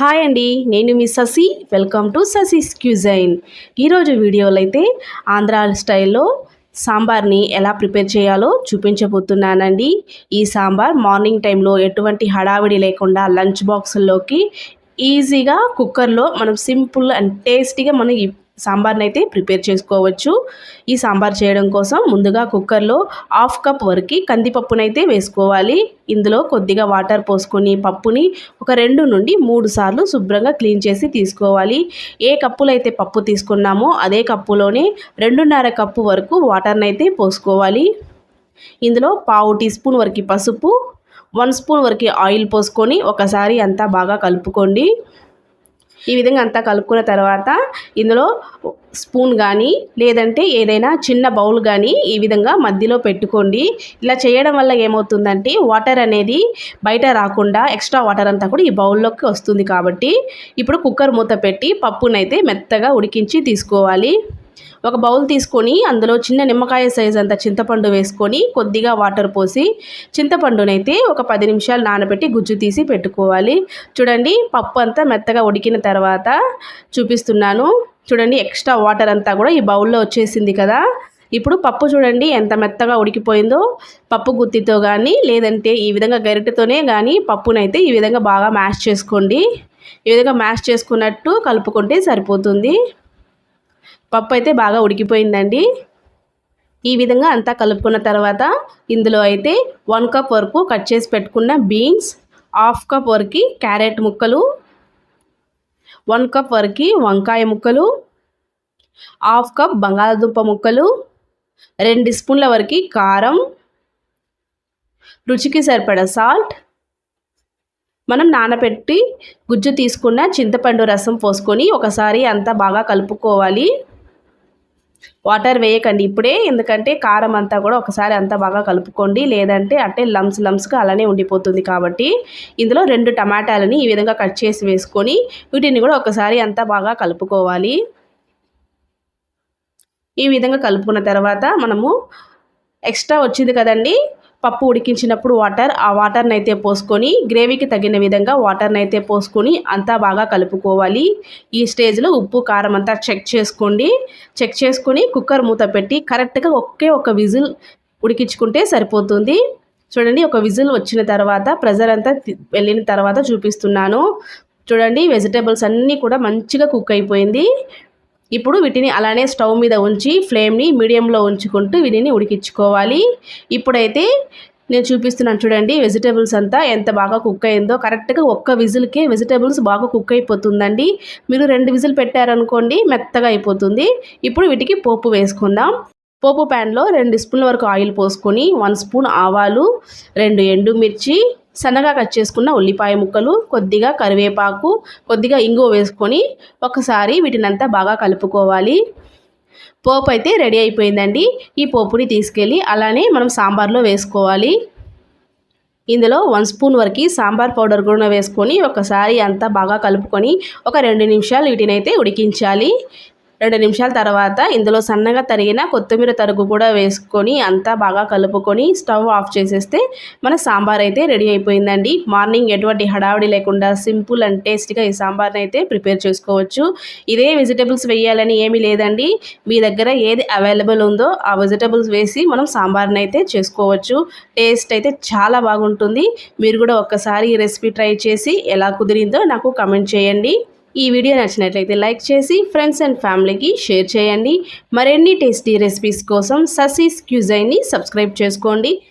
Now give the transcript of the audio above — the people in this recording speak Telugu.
హాయ్ అండి నేను మీ Sasi. Welcome to Sasi's cuisine ఈరోజు వీడియోలో అయితే ఆంధ్ర స్టైల్లో సాంబార్ని ఎలా ప్రిపేర్ చేయాలో చూపించబోతున్నానండి. ఈ సాంబార్ మార్నింగ్ టైంలో ఎటువంటి హడావిడి లేకుండా లంచ్ బాక్సుల్లోకి ఈజీగా కుక్కర్లో మనం సింపుల్ అండ్ టేస్టీగా మనం సాంబార్ని అయితే ప్రిపేర్ చేసుకోవచ్చు. ఈ సాంబార్ చేయడం కోసం ముందుగా కుక్కర్లో హాఫ్ కప్ వరకు కందిపప్పునైతే వేసుకోవాలి. ఇందులో కొద్దిగా వాటర్ పోసుకొని పప్పుని ఒక రెండు నుండి మూడు సార్లు శుభ్రంగా క్లీన్ చేసి తీసుకోవాలి. ఏ కప్పులో అయితే పప్పు తీసుకున్నామో అదే కప్పులోనే రెండున్నర కప్పు వరకు వాటర్ని అయితే పోసుకోవాలి. ఇందులో పావు టీ స్పూన్ వరకు పసుపు వన్ స్పూన్ వరకు ఆయిల్ పోసుకొని ఒకసారి అంతా బాగా కలుపుకోండి. ఈ విధంగా అంతా కలుపుకున్న తర్వాత ఇందులో స్పూన్ కానీ లేదంటే ఏదైనా చిన్న బౌల్ కానీ ఈ విధంగా మధ్యలో పెట్టుకోండి. ఇలా చేయడం వల్ల ఏమవుతుందంటే వాటర్ అనేది బయట రాకుండా ఎక్స్ట్రా వాటర్ అంతా కూడా ఈ బౌల్లోకి వస్తుంది కాబట్టి ఇప్పుడు కుక్కర్ మూత పెట్టి పప్పునైతే మెత్తగా ఉడికించి తీసుకోవాలి. ఒక బౌల్ తీసుకొని అందులో చిన్న నిమ్మకాయ సైజ్ అంత చింతపండు వేసుకొని కొద్దిగా వాటర్ పోసి చింతపండునైతే ఒక పది నిమిషాలు నానబెట్టి గుజ్జు తీసి పెట్టుకోవాలి. చూడండి పప్పు అంతా మెత్తగా ఉడికిన తర్వాత చూపిస్తున్నాను. చూడండి ఎక్స్ట్రా వాటర్ అంతా కూడా ఈ బౌల్లో వచ్చేసింది కదా. ఇప్పుడు పప్పు చూడండి ఎంత మెత్తగా ఉడికిపోయిందో. పప్పు గుత్తితో కానీ లేదంటే ఈ విధంగా గరిటెతోనే కానీ పప్పునైతే ఈ విధంగా బాగా మ్యాష్ చేసుకోండి. ఈ విధంగా మ్యాష్ చేసుకున్నట్టు కలుపుకుంటే సరిపోతుంది. పప్పు అయితే బాగా ఉడికిపోయిందండి. ఈ విధంగా అంతా కలుపుకున్న తర్వాత ఇందులో అయితే వన్ కప్ వరకు కట్ చేసి పెట్టుకున్న బీన్స్ హాఫ్ కప్ వరకు క్యారెట్ ముక్కలు వన్ కప్ వరకు వంకాయ ముక్కలు హాఫ్ కప్ బంగాళదుంప ముక్కలు రెండు స్పూన్ల వరకు కారం రుచికి సరిపడ సాల్ట్. మనం నానబెట్టి గుజ్జు తీసుకున్న చింతపండు రసం పోసుకొని ఒకసారి అంతా బాగా కలుపుకోవాలి. వాటర్ వేయకండి ఇప్పుడే ఎందుకంటే కారం అంతా కూడా ఒకసారి అంతా బాగా కలుపుకోండి. లేదంటే అంటే లమ్స్ లమ్స్గా అలానే ఉండిపోతుంది కాబట్టి ఇందులో రెండు టమాటాలని ఈ విధంగా కట్ చేసి వేసుకొని వీటిని కూడా ఒకసారి అంతా బాగా కలుపుకోవాలి. ఈ విధంగా కలుపుకున్న తర్వాత మనము ఎక్స్ట్రా వచ్చింది కదండి పప్పు ఉడికించినప్పుడు వాటర్ ఆ వాటర్ని అయితే పోసుకొని గ్రేవీకి తగిన విధంగా వాటర్ని అయితే పోసుకొని అంతా బాగా కలుపుకోవాలి. ఈ స్టేజ్లో ఉప్పు కారం అంతా చెక్ చేసుకోండి. చెక్ చేసుకొని కుక్కర్ మూత పెట్టి కరెక్ట్గా ఒకే ఒక విజిల్ ఉడికించుకుంటే సరిపోతుంది. చూడండి ఒక విజిల్ వచ్చిన తర్వాత ప్రెజర్ అంతా వెళ్ళిన తర్వాత చూపిస్తున్నాను. చూడండి వెజిటేబుల్స్ అన్నీ కూడా మంచిగా కుక్ అయిపోయింది. ఇప్పుడు వీటిని అలానే స్టవ్ మీద ఉంచి ఫ్లేమ్ని మీడియంలో ఉంచుకుంటూ వీటిని ఉడికించుకోవాలి. ఇప్పుడైతే నేను చూపిస్తున్నాను చూడండి వెజిటేబుల్స్ అంతా ఎంత బాగా కుక్ అయిందో. కరెక్ట్గా ఒక్క విజిల్కే వెజిటేబుల్స్ బాగా కుక్ అయిపోతుందండి. మీరు రెండు విజిల్ పెట్టారనుకోండి మెత్తగా అయిపోతుంది. ఇప్పుడు వీటికి పోపు వేసుకుందాం. పోపు ప్యాన్లో రెండు స్పూన్ల వరకు ఆయిల్ పోసుకొని వన్ స్పూన్ ఆవాలు రెండు ఎండుమిర్చి సన్నగా కట్ చేసుకున్న ఉల్లిపాయ ముక్కలు కొద్దిగా కరివేపాకు కొద్దిగా ఇంగువ వేసుకొని ఒకసారి వీటినంతా బాగా కలుపుకోవాలి. పోపు అయితే రెడీ అయిపోయిందండి. ఈ పోపుని తీసుకెళ్ళి అలానే మనం సాంబార్లో వేసుకోవాలి. ఇందులో వన్ స్పూన్ వరకు సాంబార్ పౌడర్ కూడా వేసుకొని ఒకసారి అంతా బాగా కలుపుకొని ఒక రెండు నిమిషాలు వీటినైతే ఉడికించాలి. రెండు నిమిషాల తర్వాత ఇందులో సన్నగా తరిగిన కొత్తిమీర తరుగు కూడా వేసుకొని అంతా బాగా కలుపుకొని స్టవ్ ఆఫ్ చేసేస్తే మన సాంబార్ అయితే రెడీ అయిపోయిందండి. మార్నింగ్ ఎటువంటి హడావిడి లేకుండా సింపుల్ అండ్ టేస్ట్గా ఈ సాంబార్ని అయితే ప్రిపేర్ చేసుకోవచ్చు. ఇదే వెజిటేబుల్స్ వేయాలని ఏమీ లేదండి. మీ దగ్గర ఏది అవైలబుల్ ఉందో ఆ వెజిటేబుల్స్ వేసి మనం సాంబార్ని అయితే చేసుకోవచ్చు. టేస్ట్ అయితే చాలా బాగుంటుంది. మీరు కూడా ఒక్కసారి ఈ రెసిపీ ట్రై చేసి ఎలా కుదిరిందో నాకు కమెంట్ చేయండి. ఈ వీడియో నచ్చినట్లయితే లైక్ చేసి ఫ్రెండ్స్ అండ్ ఫ్యామిలీకి షేర్ చేయండి. మరిన్ని టేస్టీ రెసిపీస్ కోసం ససీస్ క్యూజైన్ని సబ్స్క్రైబ్ చేసుకోండి.